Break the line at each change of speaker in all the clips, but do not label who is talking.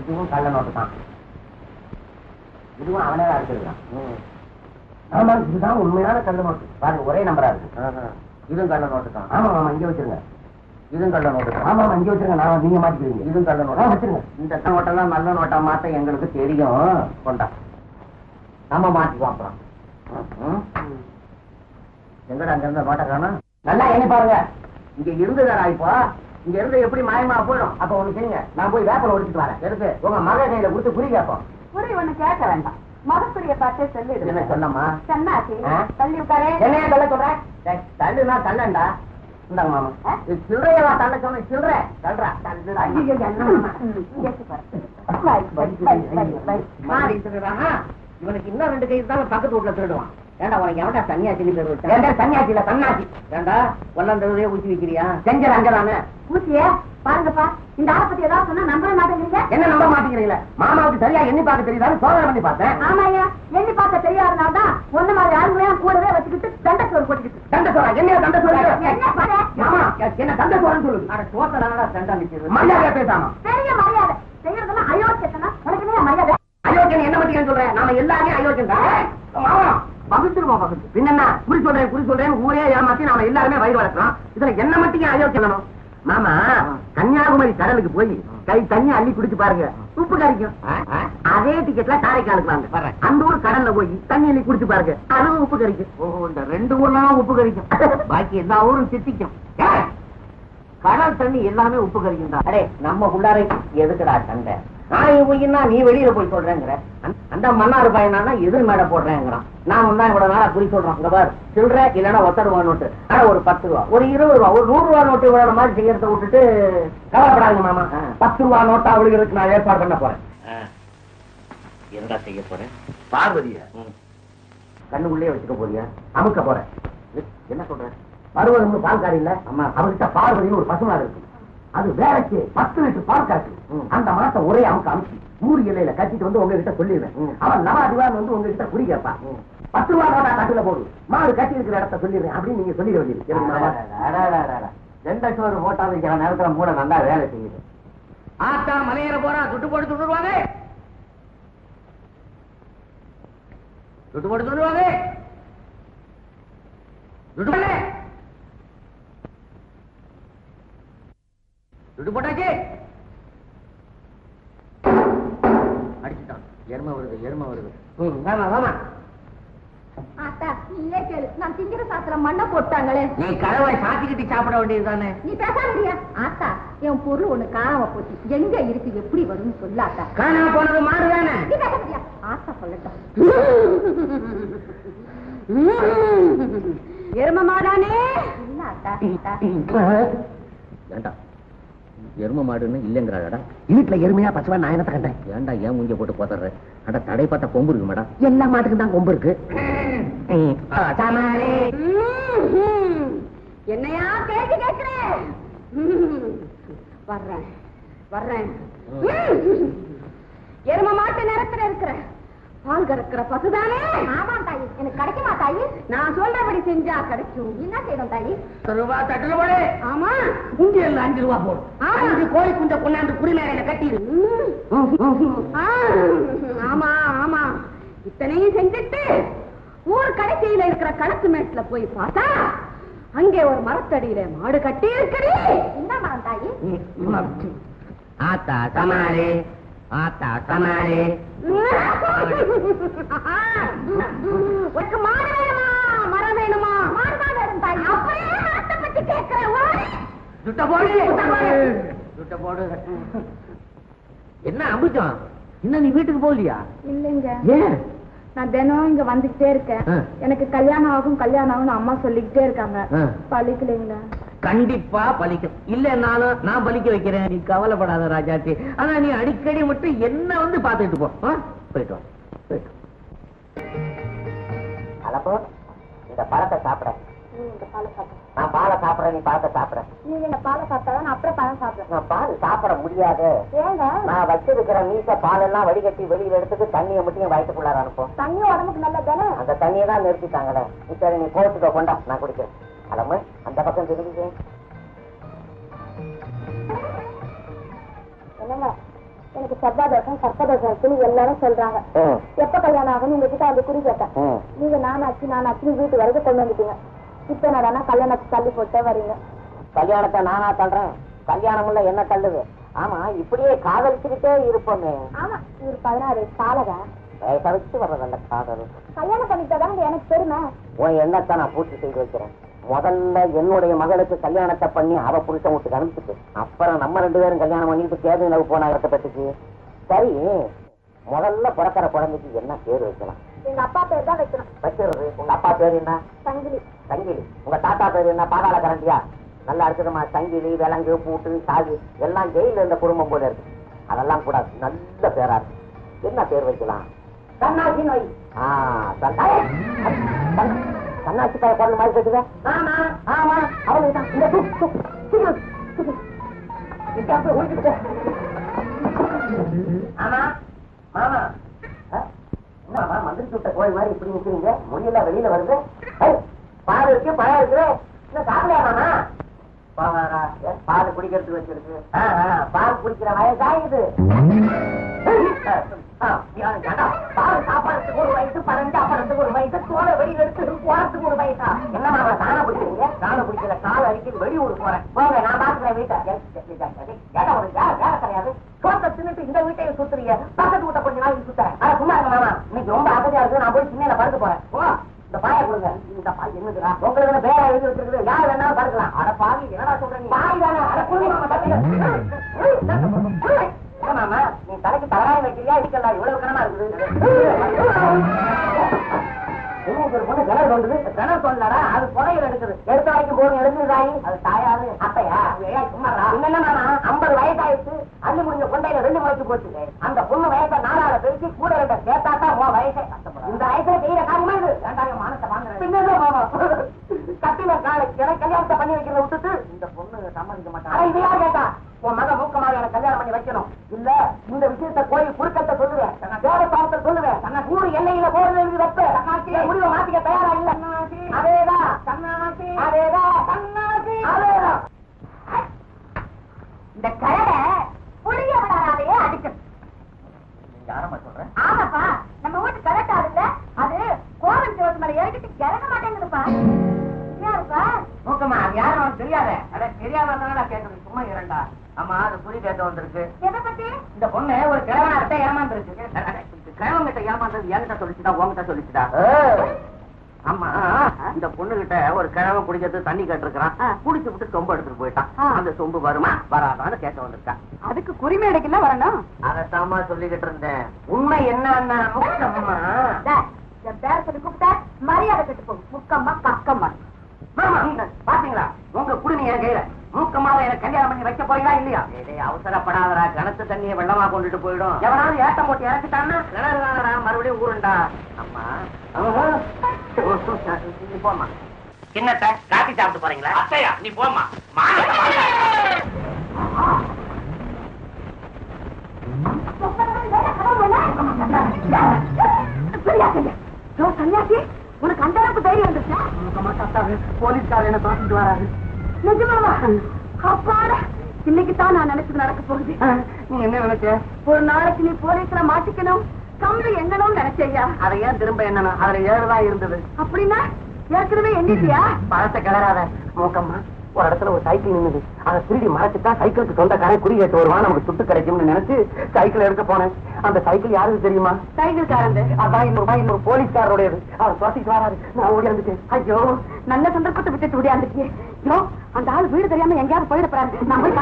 இதுவும் கள்ள நோட்டு தான். இதுவும் அவனே தான் எடுத்துருக்கான். ஆமா இதுதான் உண்மையான கள்ள நோட்டு. பாருங்க ஒரே நம்பரா இருக்கு. இதுவும் கள்ள நோட்டு தான். ஆமா ஆமா இங்க வச்சிருங்க. இதுவும் கள்ள நோட்டு தான். ஆமா இங்க வச்சிருங்க. நான் நீங்க மாட்டிக்கிறீங்க. இதுவும் கள்ள நோட்டு வச்சிருங்க. இந்த நோட்டெல்லாம் நல்ல நோட்டா மாத்த எங்களுக்கு தெரியும். கொண்டா. நம்ம மாட்டிக்குவோம் அப்புறம். எங்கடா அங்க இருந்த நோட்டை காணோம்? நல்லா எண்ணி பாருங்க. இங்க இருந்துதாடா இப்போ? இங்க இருந்து எப்படி மாயமா போயிடும்? அப்ப ஒண்ணு செய்யுங்க. நான் போய் வேப்பல ஒடிச்சிட்டு வரேன். எதுக்கு உங்க மக கையில கொடுத்து குறி கேட்போம்.
புரி ஒண்ணு கேட்க வேண்டாம். மகத்துடைய பார்த்தே சொல்லிடு
என்ன சொன்னம்மா?
சன்னாச்சி? தள்ளி உட்காரே.
என்னைய தள்ள சொல்றேன் டேய், தள்ளுனா தள்ளண்டா? இந்தாங்க மாமா. சில்லறையவா தள்ள சொன்ன சில்லறை. தள்ளுறா தள்ளுடா? இவனுக்கு இன்னும் ரெண்டு கை தான் பக்கத்து வீட்டுல திருடுவான். ஏண்டா உனக்கு எவன்டா சன்னியாசினு பேர் வச்சான் ஏண்டா சன்னியாசில சன்னாசி ஏண்டா ஊசி வைக்கிறியா? செஞ்சது அங்கதானே
ஊசியே பாருங்கப்பா இந்த ஆளை பத்தி ஏதாவது சொன்னா நம்பவே மாட்டேங்கிறீங்க.
என்ன நம்ப மாட்டேங்கிறீங்களா? மாமாவுக்கு சரியா எண்ணி பார்க்க தெரியுதான்னு சோதனை பண்ணி பார்த்தேன்.
ஆமாய்யா எண்ணி பார்க்க தெரியாதனால தான் ஒண்ணு மாதிரி ஆளுங்களையும் கூடவே வச்சுக்கிட்டு தண்டை சோறு போட்டுக்கிட்டு
தண்டை சோறா? என்ன தண்டை சோறு?
என்ன பாரு?
மாமா என்ன தண்டை சோறன்னு சொல்லு. அட சோத்தனால தண்டை நிக்குது மரியாதை பேசாம.
பெரிய மரியாதை. செய்யறதுன்னா அயோக்கியத்தனா உனக்கு என்ன மரியாதை?
அயோக்கியன் என்ன பத்தி சொல்றேன் நாம எல்லாருமே அயோக்கியன் தான். பகுத்துருமா பகுத்து. பின்னா குறி சொல்றேன் குறி சொல்றேன் ஊரே ஏமாத்தி நாம எல்லாருமே வயிறு வளர்க்கிறோம். இதுல என்ன மட்டும் அயோக்கியம் மாமா கன்னியாகுமரி கடலுக்கு போய் கை தண்ணி அள்ளி குடிச்சு பாருங்க. உப்பு கறிக்கும் அதே டிக்கெட்ல காரைக்காலுக்கு வாங்க அந்த ஊர் கடல்ல போய் தண்ணி அள்ளி குடிச்சு பாருங்க. அதுவும் உப்பு கறிக்கும் ஓ இந்த ரெண்டு ஊர்லாம் உப்பு கறிக்கும் பாக்கி எல்லா ஊரும் சித்திக்கும் கடல் தண்ணி எல்லாமே உப்பு கறிக்கும் தான் அடே நம்ம உள்ளாரை எதுக்குடா சண்டை? நான் போயின்னா நீ வெளியில போய் சொல்றேங்கிற. அந்த- மன்னார் பையனா எதிர் மேடை போடுறேங்கிறான். நான் தான் இவ்வளவு நாளா குறி சொல்றேன் இங்க பாரு. சில்லற இல்லைன்னா ஒத்த ரூபா நோட்டு. ஆனா ஒரு பத்து ரூபா. ஒரு இருபது ரூபா. ஒரு நூறு ரூபா நோட்டு விளையாட மாதிரி செய்யறத விட்டுட்டு கவலைப்படாதுங்க மாமா. பத்து ரூபா நோட்டா அவளுக்கு நான் ஏற்பாடு பண்ண போறேன். என்னடா செய்ய போறேன்? பார்வதிய? கண்ணுக்குள்ளே வச்சுக்க போறியா? அமுக்க போறேன். என்ன சொல்ற? பருவதம்னு பால்காரி இல்ல? அம்மா அவர்கிட்ட பார்வதினு ஒரு பசுமாடு இருக்கு. அது வேலைக்கு பத்து லிட்டர் பால் அந்த மாசம் ஒரே அமுக்க அமுக்கி மூணு இலையில கட்டிட்டு வந்து உங்ககிட்ட சொல்லிடுவேன். அவன் நவா திவான் வந்து உங்ககிட்ட குறி கேட்பான் பத்து ரூபா நோட்டா கட்டுல போடு. மாடு கட்டி இருக்கிற இடத்த சொல்லிடுறேன் அப்படின்னு நீங்க சொல்லிட வேண்டியது. ரெண்ட சோறு போட்டா வைக்கிற நேரத்துல மூட நல்லா வேலை செய்யுது. ஆத்தா மலையேற போறா துட்டு போட்டு துட்டுருவாங்க துட்டு போட்டு துட்டுருவாங்க துட்டு துட்டு போட்டாச்சு அடிச்சுட்டான். எருமை வருது எருமை வருது. வாமா வாமா.
ஆத்தா இல்லே கேளு. நான் திங்கிற சாத்திர மண்ணை போட்டாங்களே.
நீ கதவை சாத்திக்கிட்டு சாப்பிட வேண்டியது தானே?
நீ பேசாமடியா ஆத்தா என் பொருள் ஒண்ணு காணாம போச்சு. எங்க இருக்கு எப்படி வரும்னு சொல்லு ஆத்தா.
காணாம போனது தானே?
நீ பேசாமடியா ஆத்தா சொல்லட்டும் எரும மாடானே. இல்ல ஆத்தா ஆத்தா.
ஏண்டா? எரும மாடுன்னு இல்லைங்கிறாடா வீட்டுல எருமையா பசுவா நான் என்னத்த கண்டேன்? ஏண்டா ஏன் மூஞ்ச போட்டு போத்துற அட தடை பார்த்தா கொம்பு இருக்கு மேடம் எல்லா மாட்டுக்கும் தான் கொம்பு இருக்கு.
என்னையா கேள்வி கேட்கிறேன். வர்றேன் வர்றேன். எரும மாட்டு நேரத்துல இருக்கிற. பால் கறக்கிற பசுதானே? ஆமா தாயி. எனக்கு கிடைக்குமா தாயி? நான் சொல்றபடி செஞ்சா கிடைக்கும். என்ன செய்யணும் தாயி?
ரூபா தட்டுல போடு.
ஆமா.
குண்டியல்ல அஞ்சு ரூபா போடு.
ஆமா.
அஞ்சு கோழி குண்ட கொண்டாந்து குடிமேலையில கட்டிடு.
ஆமா ஆமா. இத்தனையும் செஞ்சுட்டு ஊர் கடைசியில இருக்கிற களத்து மேட்ல போய் பார்த்தா அங்கே ஒரு மரத்தடியில மாடு கட்டி இருக்குடி என்ன மரம். தாயி
ஆத்தா சமாளி. ஆத்தா
உனக்கு மாடு வேணுமா? மரம் வேணுமா? மாடு தான் வேணும் தாயி. அப்படியே மரத்தை பத்தி கேட்கிறேன்
சுட்ட போடு. சுட்ட போடு. என்ன அம்புஜம் இன்னும் நீ வீட்டுக்கு போகலையா?
இல்லைங்க.
ஏன்?
நான் தினம் இங்க வந்துகிட்டே இருக்கேன். எனக்கு கல்யாணம் ஆகும் கல்யாணம் ஆகும்னு அம்மா சொல்லிக்கிட்டே இருக்காங்க. பழிக்கலைங்களா
கண்டிப்பா பலிக்கும். இல்லன்னாலும் நான் பலிக்க வைக்கிறேன். நீ கவலைப்படாத ராஜாச்சி ஆனா நீ அடிக்கடி மட்டும் என்ன வந்து பாத்துட்டு போ. ஆ? போயிட்டு வா. போயிட்டு அலப்போ இந்த பழத்தை சாப்பிட.
பாலை
நான் பாலை சாப்பிடுறேன் நீ பழத்தை சாப்பிட.
நீங்க இந்த பாலை சாப்பிட்டாதான் நான் அப்புறம் பழம் சாப்பிடுறேன்
நான் பால் சாப்பிட முடியாது.
ஏங்க?
நான் வச்சிருக்கிற மீச பாலெல்லாம் வடிகட்டி வெளியில எடுத்துட்டு தண்ணியை மட்டும் வயிற்றுக்குள்ளார அனுப்பும்
தண்ணி உடம்புக்கு நல்லது தானே
அந்த தண்ணியை தான் நிறுத்திட்டாங்களே. சரி நீ போட்டுக்கோ கொண்டா. நான் குடிக்கிறேன். அலமு அந்த பக்கம்
என்னங்க எனக்கு சர்வாதோஷம் சர்ப்பதோஷம் எல்லாரும் சொல்றாங்க. எப்ப கல்யாணம் ஆகும் உங்ககிட்ட வந்து குறி கேட்டேன். நீங்க நானாச்சு நானாச்சு வீட்டு வரைக்கும் கொண்டு வந்துட்டீங்க. இப்ப நான் கல்யாணத்தை தள்ளி போட்டே வரீங்க.
கல்யாணத்தை நானா தள்ளுறேன். கல்யாணம் இல்ல என்ன தள்ளுது? ஆமா இப்படியே காதலிச்சுக்கிட்டே இருப்போமே.
ஆமா இவர் பதினாறு சாலகா
வயசு வர்றதல்ல காதல்.
கல்யாணம் பண்ணிட்டாதான் எனக்கு பெருமை.
உன் எண்ணத்தை நான் பூர்த்தி செய்து வைக்கிறேன். முதல்ல என்னுடைய மகளுக்கு கல்யாணத்தை பண்ணி அவ புருஷன் வீட்டுக்கு அனுப்பிச்சிட்டு அப்புறம் நம்ம ரெண்டு பேரும் கல்யாணம் பண்ணிட்டு கேது நிலவு போனா இடப்பட்டுச்சு சரி முதல்ல பிறக்கிற குழந்தைக்கு என்ன பேர் வைக்கலாம்?
எங்க அப்பா பேர் தான் வைக்கணும்.
வச்சிருது உங்க அப்பா பேர் என்ன?
சங்கிலி.
சங்கிலி. உங்க தாத்தா பேர் என்ன? பாதாள கரண்டியா? நல்லா இருக்குதுமா சங்கிலி விலங்கு பூட்டு சாகு எல்லாம் ஜெயில இருந்த குடும்பம் போல இருக்கு. அதெல்லாம் கூட நல்ல பேரா இருக்கு. என்ன பேர் வைக்கலாம்? சன்னாசி நோய். ஆ சன்னாசி காய குழந்தை மாதிரி கேட்டுதா ஆமா. ஆமா அவளுக்கு தான் இந்த தூ தூ சீக்கிரம், சீக்கிரம். இங்க போய் ஒளிஞ்சுக்கிட்டு. ஆமா. மாமா. விட்ட கோழி மாதிரி இப்படி நிக்கிறீங்க? மொழியெல்லாம் வெளியில வருது. பால் இருக்கு பழம் இருக்கு. இன்னும் பாவாரா? ஏன் பால் குடிக்கிறதுக்கு வச்சிருக்கு. பால் குடிக்கிற வயசா இது ஆ, யாரு கேட்டா? பால் சாப்பாடுறதுக்கு ஒரு வயசு பழம் சாப்பாடுறதுக்கு ஒரு வயசு தோலை வெளியில எடுத்து போறதுக்கு ஒரு வயசா என்னமா தானே பிடிக்கிறீங்க? தானே பிடிக்கிற கால அடிக்கடி வெளியூர் போறேன். போங்க நான் பாக்குறேன் வீட்டை. கேட்டா ஒரு வேலை வேலை கிடையாது. சோத்தை தின்னுட்டு இந்த வீட்டையும் சுத்துறீங்க. பக்கத்து வீட்டை கொஞ்ச நாளைக்கு சுத்துறேன். ஆனா சும்மா மாமா. இன்னைக்கு ரொம்ப அகதியா இருக்கு. நான் போய் சின்ன படுக்க போறேன். போ. இந்த பாய கொடுங்க. இந்த பாய் என்னதுடா? உங்களுக்கு பேர எழுதி வச்சிருக்குது? யார் வேணாலும் படுக்கலாம். அட பாவி என்னடா சொல்றீங்க பாய் தானே. அட குழி மாமா தப்பிங்க. என்ன மாமா நீ தலைக்கு தலகாணி வைக்கிறியா? இருக்கல இவ்வளவு கனமா இருக்குது. ஒரு பொண்ணு கிணறு கிணறு அது புதையில எடுக்குது. எடுத்த வரைக்கும் போதும் எடுத்துதாயி அது தாயாது அப்பையா? சும்மாடா. என்னன்னா ஐம்பது வயசாயிடுச்சு. அள்ளி முடிஞ்ச கொண்டையில ரெண்டு முளைச்சு போச்சு. அந்த பொண்ணு வயசை நாலாவது பெருக்கி கூட ரெண்ட சேர்த்தாத்தா உன் வயசை. இந்த வயசுல செய்யற காரியமா இது? வேண்டாங்க மானத்தை வாங்குறேன். கட்டில காலை கல்யாணத்தை பண்ணி வைக்கிறத விட்டுட்டு இந்த பொண்ணு சம்மதிக்க மாட்டாங்க இது யார் கேட்டா? உன் மக மூக்கமாக எனக்கு கல்யாணம் பண்ணி வைக்கணும். இல்ல இந்த விஷயத்த கோயில் தெரியாம கேட்கறது சும்மா இரண்டா ஆமா அது புரி கேட்க வந்திருக்கு.
எதை பத்தி?
இந்த பொண்ணு ஒரு கிழவனார்ட்ட ஏமாந்துருச்சு. கிழவன் கிட்ட ஏமாந்தது என்கிட்ட சொல்லிச்சுடா உன்கிட்ட சொல்லிச்சுடா. ஆமா இந்த பொண்ணு கிட்ட ஒரு கிழவன் குடிக்கிறது தண்ணி கேட்டிருக்கான் குடிச்சு விட்டு சொம்பு எடுத்துட்டு போயிட்டான். அந்த சொம்பு வருமா? வராதான்னு கேட்க வந்திருக்கான்
அதுக்கு குறிமேடைக்குள்ள வரணும்.
அதத்தாமா சொல்லிக்கிட்டு இருந்தேன். உண்மை என்னன்னா
பேர சொல்லி கூப்பிட்டா மரியாதை கெட்டு போகும். முக்கம்மா பக்கம்மா.
ஆமா, பாத்தீங்களா? உங்க குடுமி என் கையில மூக்கமாக எனக்கு கல்யாணம் பண்ணி வைக்க போறீங்களா இல்லையா டேய், அவசரப்படாதடா கிணத்து தண்ணியை வெள்ளமா கொண்டுட்டு போயிடும் எவனாவது ஏட்டம் போட்டு இறக்கிட்டான்னா மறுபடியும் ஊருண்டா அம்மா நீ போமா கிண்ணத்தை காட்டி சாப்பிட்டு போறீங்களா
அத்தையா நீ வாங்க.
சன்னியாசி உனக்கு அந்த அளவுக்கு தைரியம் வந்துச்சா
போலீஸ்காரர் என்ன பார்த்துட்டு வராரு
நிஜமாவா? அப்பாடா இன்னைக்கு தான் நான் நினைச்சது நடக்க போகுது.
நீ என்ன நினைச்ச
ஒரு நாளைக்கு நீ போலீஸ்ல மாட்டிக்கணும் கம்பி எங்கணும் நினைச்சையா?
அதை ஏன் திரும்ப என்னன்னா அதுல ஏழுதான் இருந்தது.
அப்படின்னா ஏற்கனவே எண்ணிட்டியா?
பழத்தை கிளறாத மூக்கம்மா. ஒரு இடத்துல ஒரு சைக்கிள் நின்னுது. அதை திருடி மறைச்சிட்டா சைக்கிளுக்கு சொந்தக்காரன் குறி கேட்டு வருவான். நமக்கு சுட்டு கிடைக்கும்னு நினைச்சு சைக்கிள் எடுக்க போனேன். அந்த சைக்கிள் யாருக்கு தெரியுமா?
சைக்கிள் காரந்து
அதான் இன்னொரு ரூபாய் இன்னொரு போலீஸ்காரோடையது அவர் சுவாசிக்கு வராரு. நான் ஓடி வந்துட்டேன்.
ஐயோ. நல்ல சந்தர்ப்பத்தை விட்டுட்டு விடியாந்துட்டியே ஐயோ அந்த ஆள் வீடு தெரியாம எங்கேயாவது போயிட போறாரு நான் போய்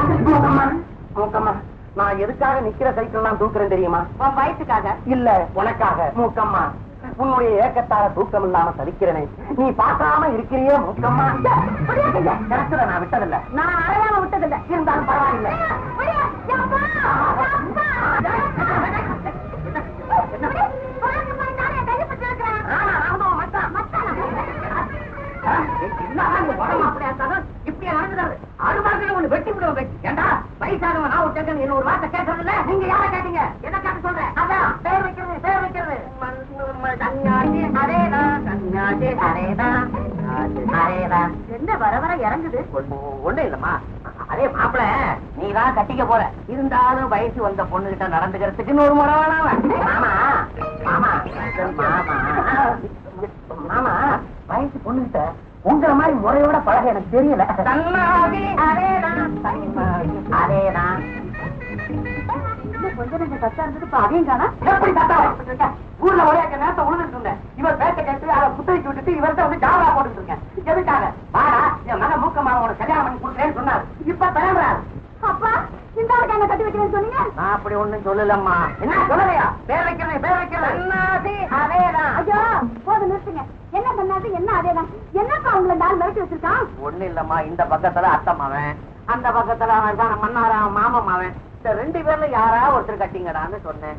மூக்கம்மா நான் எதுக்காக நிக்கிற சைக்கிள் நான் தூக்குறேன் தெரியுமா?
உன் வயசுக்காக
இல்ல உனக்காக. மூக்கம்மா உன்னுடைய ஏக்கத்தார தூக்கம் இல்லாம தவிக்கிறேனே நீ பார்க்காம இருக்கிறியே மூக்கம்மா. கிடைச்சத நான் விட்டதில்ல.
நான் அறையாம விட்டதில்ல.
இருந்தாலும் பரவாயில்லை.
இறங்குது.
ஒண்ணு- இல்லம்மா. அதே மாப்பிள நீ தான் கட்டிக்க போற. இருந்தாலும் வயசு வந்த பொண்ணு கிட்ட நடந்துக்கிறதுக்குன்னு ஒரு முறை மாமா. மாமா. மாமா. வயசு பொண்ணு கிட்ட உங்களை மாதிரி முறையோட பழக எனக்கு தெரியல. அதேதான்.
இன்னும் கொஞ்ச நேரம் கச்சா இருந்தது இப்ப அதையும் காணா?
எப்படி? ஊர்ல ஒரே நேரத்தை உழுதுட்டு இருந்தேன். இவர் பேச்ச கேட்டு அதை புத்தரிச்சு விட்டுட்டு இவர்கிட்ட வந்து ஜாவா போட்டுட்டு இருக்கேன். எதுக்காக வாடா என் மகன் மூக்கமா உனக்கு கல்யாணம் பண்ணி கொடுக்குறேன்னு சொன்னார் இப்ப தரம்புறாரு
அப்பா இந்த ஆளுக்கு என்ன கட்டி வைக்கிறேன்னு சொன்னீங்க
நான் அப்படி ஒண்ணும் சொல்லலம்மா. என்ன சொல்லலையா? பேர் வைக்கிறேன் பேர் வைக்கிறேன். அதேதான்.
ஐயோ போதும் நிறுத்துங்க. என்ன பண்ணாது என்ன அதேதான்? என்னப்பா உங்களை நாள் மிரட்டி வச்சிருக்கான்?
ஒண்ணு இல்லம்மா. இந்த பக்கத்துல அத்தை மவன் அந்த பக்கத்துல அவன் மன்னாரா மாமன் மவன் இந்த ரெண்டு பேர்ல யாரா ஒருத்தர் கட்டிங்கடான்னு சொன்னேன்.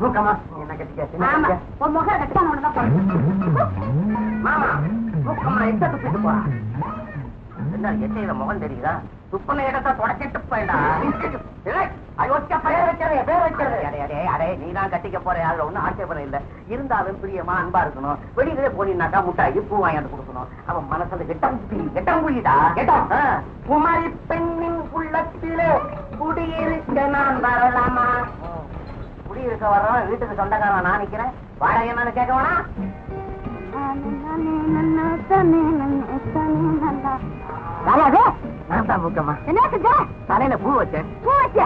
என்ன கட்டிக்க?
உன் முக கட்டிதான் ஒண்ணுதான்
மாமா மூக்கம்மா எட்ட துப்பிட்டு போறா என்ன எட்டையில முகம் தெரியுதா? துப்புன இடத்தை தொடச்சிட்டு போயிடா. அயோக்கிய பேர் வைக்கிறது பேர் வைக்கிறது அடே அடே அடே நீ தான் கட்டிக்க போற அதுல ஒண்ணும் ஆட்சேபனை இல்ல. இருந்தாலும் பிரியமா அன்பா இருக்கணும். வெளியிலே போனீங்கன்னாக்கா முட்டாய் பூ வாங்கிட்டு கொடுக்கணும். அவன் மனசுல கெட்டம் குழி கெட்டம் கெட்டம். குமாரி பெண்ணின் உள்ளத்திலே குடியிருக்க நான் வரலாமா? குடியிருக்க வர்றவன் வீட்டுக்கு சொந்தக்காரன் நான் நிக்கிறேன். வாடகை என்னன்னு கேட்க வேணா
ராயாவே
நான் தான்
என்ன செஞ்ச?
தலையில பூ வச்சேன்.
பூ வச்ச?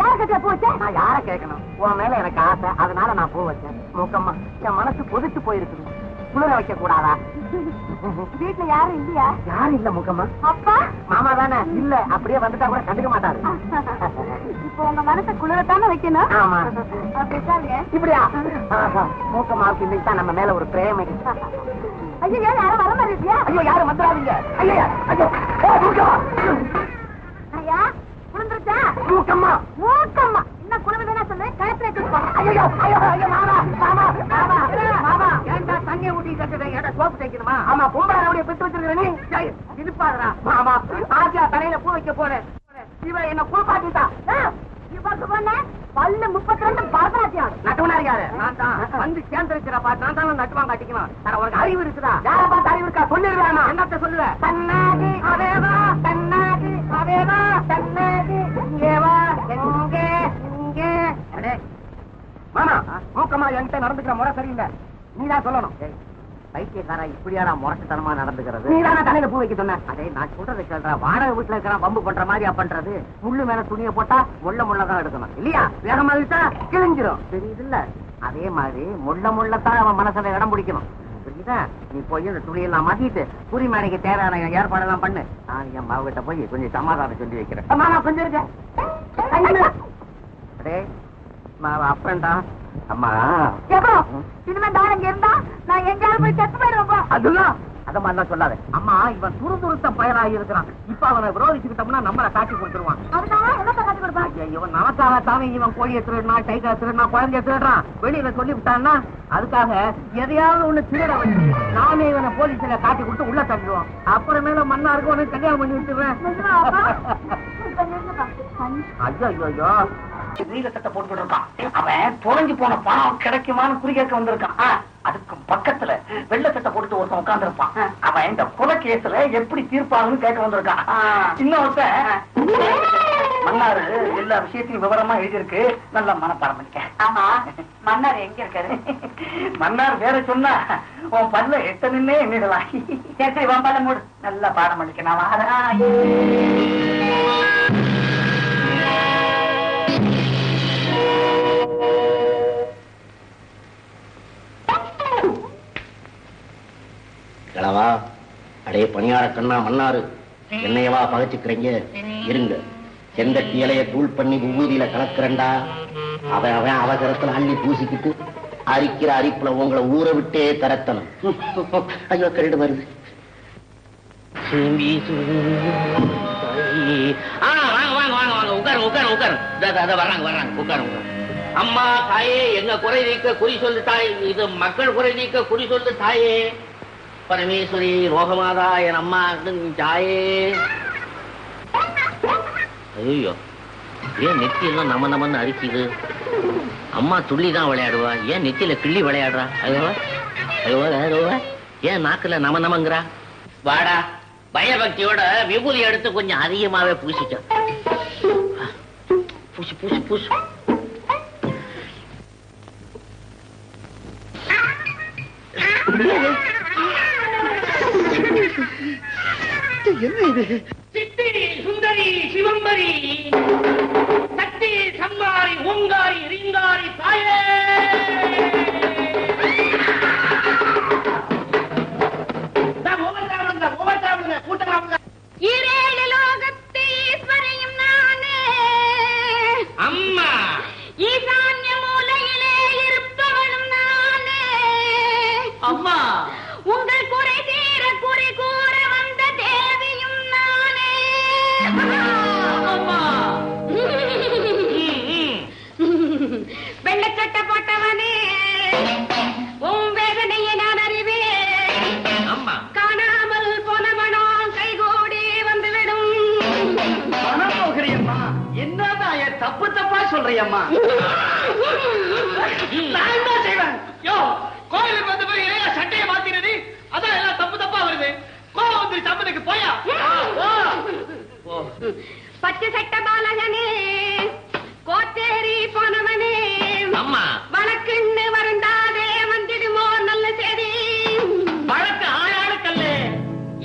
யார் பூ வச்ச?
நான் யார கேட்கணும்? உன் மேல எனக்கு ஆசை அதனால நான் பூ வச்சேன். மூக்கம்மா என் மனசு கொதிச்சு போயிருக்குது. குளிர வைக்க கூடாதா
வீட்டுல யாரும் இல்லையா?
யாரும் இல்ல மூக்கம்மா
அப்பா?
மாமா தானே? இல்ல அப்படியே வந்துட்டா கூட கண்டுக்க மாட்டாரு.
இப்போ உங்க மனசை குளிரத்தானே வைக்கணும்?
ஆமா. இப்படியா? ஆஹா, மூக்கம்மாவுக்கு இன்னைக்கு தான் நம்ம மேல ஒரு பிரேமை.
ஐயோ யாரும் வர மாதிரி இருக்கியா
ஐயோ யாரும் வந்துடாதீங்க. ஐயா. ஐயோ
ஐயா குளிர்ந்துருச்சா?
மூக்கம்மா.
மூக்கம்மா. இன்னும் குளிர் வேணா சொல்லு கழுத்துல
ஐயோ ஐயோ ஐயோ மாமா மாமா மாமா. மாமா ஏன்டா தண்ணி ஊட்டி கட்டுறேன் ஏன்டா சோப்பு தேய்க்கணுமா? ஆமா பொம்பளை ரவுடிய பெற்று வச்சிருக்கிற நீ. ஏய், இருப்பாருடா மாமா ஆசியா தலையில பூ வைக்க போறேன். இவ என்ன குளிப்பாட்டிட்டா?
இவருக்கு பொண்ணு பல்லு முப்பத்தி ரெண்டு பரதநாட்டியம்.
நட்டுவனார் யாரு நான் தான். வந்து சேர்ந்திருக்கிறப்பா நான் தான் நட்டுவாங்க கட்டிக்கணும் ஆனா உனக்கு அறிவு இருக்குதா? யார பார்த்து அறிவு இருக்கா? சொல்லிடுவேன் என்னத்த சொல்லுவேன் தன்னாதி அதேவா தன்னாதி அதேவா தன்னாதி. இங்கே வா. எங்கே? இங்கே. மாமா மூக்கமா என்கிட்ட நடந்துக்கிற முறை சரியில்லை. நீதான் சொல்லணும். பைத்தியக்காரா இப்படியாடா முரட்டுத்தனமா நடந்துக்கிறது? நீ தானே தலையில பூ வைக்க சொன்ன? அதே நான் சொல்றது கேள்றா வாடகை வீட்டுல இருக்கிற வம்பு பண்ற மாதிரியா பண்றது? முள்ளு மேல துணியை போட்டா முள்ள முள்ள தான் எடுக்கணும். இல்லையா? வேகமா விட்டா கிழிஞ்சிரும். தெரியுது இல்ல அதே மாதிரி முள்ள முள்ளத்தான் அவன் மனசுல இடம் பிடிக்கணும். புரியுதா? நீ போய் இந்த துணியெல்லாம் மாத்திட்டு புரி மேனைக்கு தேவையான ஏற்பாடெல்லாம் பண்ணு. நான் என் மாவுகிட்ட போய் கொஞ்சம் சமாதானம் சொல்லி வைக்கிறேன். கொஞ்சம் இருக்க அடே மாவா அப்புறம்டா. அம்மா.
எப்போ இனிமே நான் இங்க இருந்தா நான் எங்கேயாவது போய் செத்து போயிடுவேன்
அதுதான். அத மாதிரிலாம் சொல்லாத. அம்மா இவன் துருதுருத்த பயனாகி இருக்கிறான். இப்ப அவனை விரோதிச்சுக்கிட்டோம்னா நம்மள காட்டி கொடுத்துருவான். இவன் நமக்காக தானே இவன் கோழியை திருடுனா டைகரை திருடுனா குழந்தைய திருடுறான் வெளியில சொல்லி விட்டான்னா அதுக்காக எதையாவது ஒண்ணு திருட வச்சு நானே இவனை போலீஸ்ல காட்டி கொடுத்து உள்ள தள்ளிடுவோம் அப்புறமேல மன்னாருக்கு உனக்கு கல்யாணம் பண்ணி விட்டுருவேன் ஐயோ ஐயோ ஐயோ நீலத்தட்ட போட்டு இருக்கான் அவன் தொலைஞ்சு போன பணம் கிடைக்குமான்னு குறிகேட்க வந்திருக்கான். ஆ, அதுக்கு பக்கத்துல வெள்ளத்தட்ட போட்டு ஒருத்தன் உட்கார்ந்து இருப்பான் அவன் இந்த கொலை கேஸ்ல எப்படி தீர்ப்பாங்கன்னு கேட்க வந்திருக்கான். இன்னொருத்தன் மன்னாரு எல்லா விஷயத்தையும் விவரமா எழுதியிருக்கு. நல்லா மனப்பாடம் பண்ணிக்க.
ஆமா மன்னர் எங்க இருக்காரு?
மன்னார் வேற சொன்னா உன் பல்ல நின்னே எண்ணிடலாம்.
சரி சரி உன் பல்ல மூடு.
நல்லா பாடம் பண்ணிக்க நான்
அடே பணியார கண்ணா மன்னாரு என்னையவா பகைச்சுக்கிறீங்க. இருங்க. செந்தட்டி இலைய தூள் பண்ணி விபூதியில கலக்குறண்டா அவன் அவன் அவசரத்துல அள்ளி பூசிக்கிட்டு அரிக்கிற அரிப்புல உங்களை ஊற விட்டே தரத்தணும். ஐயோ கரடு வருது.
அம்மா தாயே எங்க குறை நீக்க குறி சொல்லு தாய் இது மக்கள் குறை நீக்க குறி சொல்லு தாயே பரமேஸ்வரி ரோகமாதா என் அம்மா தாயே ஐயோ ஏன் நெத்தியெல்லாம் நம்ம நம்மன்னு அரிக்குது? அம்மா துள்ளி தான் விளையாடுவா. ஏன் நெத்தியில கிள்ளி விளையாடுறா? ஐயோ ஐயோ ஏன் நாக்குல நம நமங்கிறா வாடா பயபக்தியோட விபூதி எடுத்து கொஞ்சம் அதிகமாவே பூசிக்க.
பூசு பூசு பூசு. என்ன இது? சித்தி சுந்தரி சிவம்பரி. சக்தி சம்மாரி ஓங்காரி ரிங்காரி தாயே
தப்பு தப்பா சொல்றியம்மா.
நான் என்ன செய்வேன்? யோ கோயிலுக்கு வந்த பிறகு ஏன் சட்டையை மாத்தினது அதான் எல்லாம் தப்பு தப்பா வருது. கோவம் வந்து தம்மனுக்கு போயா?
பச்சை சட்ட பாலகனே கோத்தேரி போனவனே
அம்மா.
வழக்குன்னு வருந்தாதே வந்திடுமோ நல்ல செய்தி.
வழக்கு ஆளாளுக்கல்ல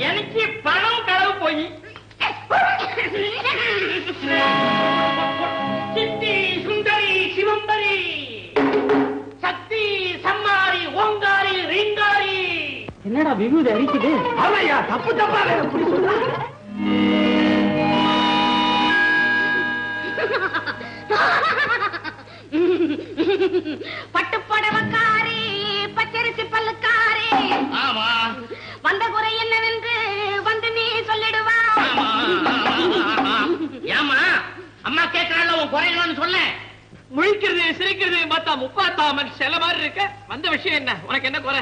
எனக்கு பணம் களவு போய். சித்தி
என்னடா விபூதி அடிக்குது? ஆமையா தப்பு தப்பா சொல்ற.
பட்டுப்படவக்காரி பச்சரிசி பல்லுக்காரி.
ஆமா.
வந்த குறை என்னவென்று வந்து நீ சொல்லிடுவா.
ஏம்மா அம்மா கேட்கறாள் உன் குறையணும்னு சொல்ல.
முழிக்கிறது சிரிக்கிறது பார்த்தா முப்பாத்தாமன் சில மாதிரி இருக்க? வந்த விஷயம் என்ன? உனக்கு என்ன குறை?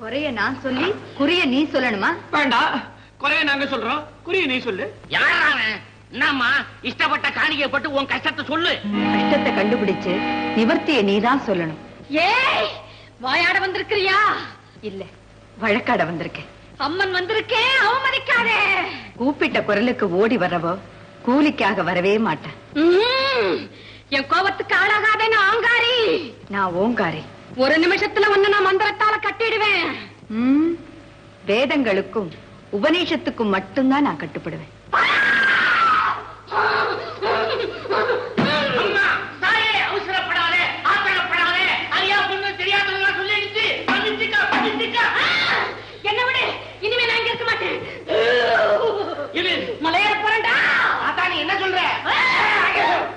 குறைய நான் சொல்லி குறிய நீ சொல்லணுமா?
வேண்டாம் குறைய நாங்க சொல்றோம். குறிய நீ சொல்லு.
யாரா அவன்? என்னம்மா? இஷ்டப்பட்ட காணிக்கை பட்டு உன் கஷ்டத்தை சொல்லு.
கஷ்டத்தை கண்டுபிடிச்சு நிவர்த்திய நீதான் சொல்லணும். ஏய் வாயாட வந்திருக்கிறியா? இல்ல வழக்காட வந்திருக்கேன். அம்மன் வந்திருக்கேன் அவமதிக்காதே. கூப்பிட்ட குரலுக்கு ஓடி வரவோ கூலிக்காக வரவே மாட்டேன். என் கோபத்துக்கு ஆளாகாதே நான் ஆங்காரி. நான் ஓங்காரி. ஒரு நிமிஷத்துல ஒன்னு நான் மந்திரத்தால கட்டிடுவேன். வேதங்களுக்கும் உபநேஷத்துக்கும் மட்டும்தான் நான் கட்டுப்படுவேன்
அம்மா தாயே அவசரப்படாதே ஆத்திரப்படாதே ஐயா பொண்ணு தெரியாதவங்க சொல்லிடுச்சு மன்னிச்சுக்க மன்னிச்சுக்க
என்ன விடு இனிமே நான் இங்க இருக்க மாட்டேன்
இது
மலையேற போறேன்டா
அதான் நீ என்ன சொல்ற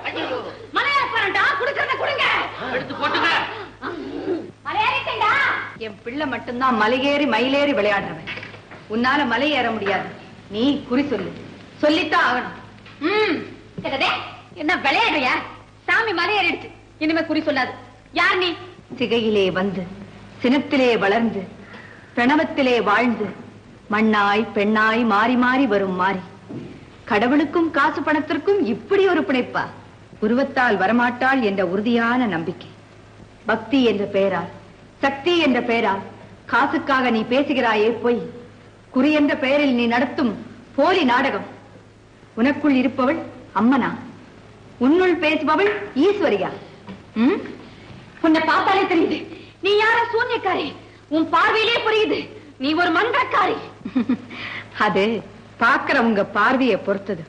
ஐயோ
மலையேற போறேன்டா குடுக்கறத கொடுங்க
எடுத்து போட்டுக்க
மலையேறிட்டேன்டா என் மட்டும்தான் மலையேறி மயிலேறி விளையாடுறவன். உன்னால மலை ஏற முடியாது. நீ குறி சொல்லு. சொல்லித்தான் ஆகணும். என்ன விளையாடுறியா? சாமி மலையேறிடுச்சு இனிமே குறி சொல்லாது. யார் நீ? சிகையிலே வந்து சினத்திலே வளர்ந்து பிரணவத்திலே வாழ்ந்து மண்ணாய் பெண்ணாய் மாறி மாறி வரும் மாறி. கடவுளுக்கும் காசு பணத்திற்கும் இப்படி ஒரு பிணைப்பா? உருவத்தால் வரமாட்டாள் என்ற உறுதியான நம்பிக்கை. பக்தி என்ற பெயரால் சக்தி என்ற பெயரால் காசுக்காக நீ பேசுகிறாயே பொய். குறி என்ற பெயரில் நீ நடத்தும் போலி நாடகம். உனக்குள் இருப்பவள் அம்மனா. உன்னுள் பேசுபவள் ஈஸ்வரியா. உன்னை பார்த்தாலே தெரியுது. நீ யார சூன்யக்காரி. உன் பார்வையிலே புரியுது. நீ ஒரு மந்திரக்காரி. அது பாக்குறவங்க பார்வையை பொறுத்தது.